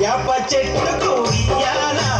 या पाचे टकोरी याला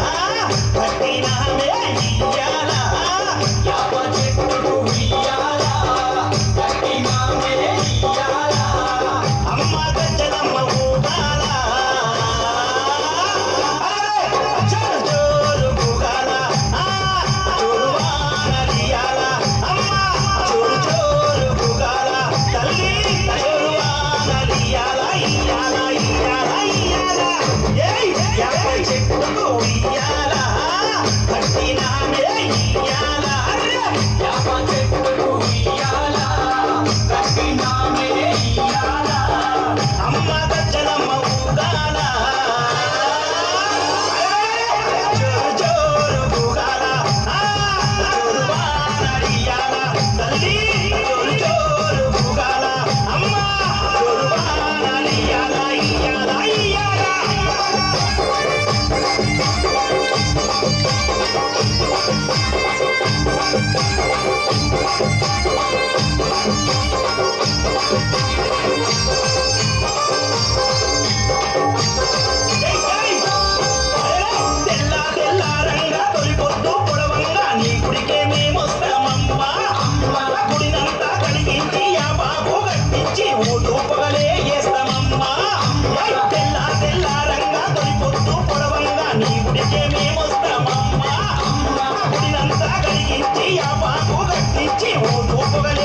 হবে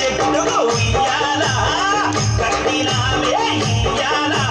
చెట్టు కట్టినామే ఇయ్యాలా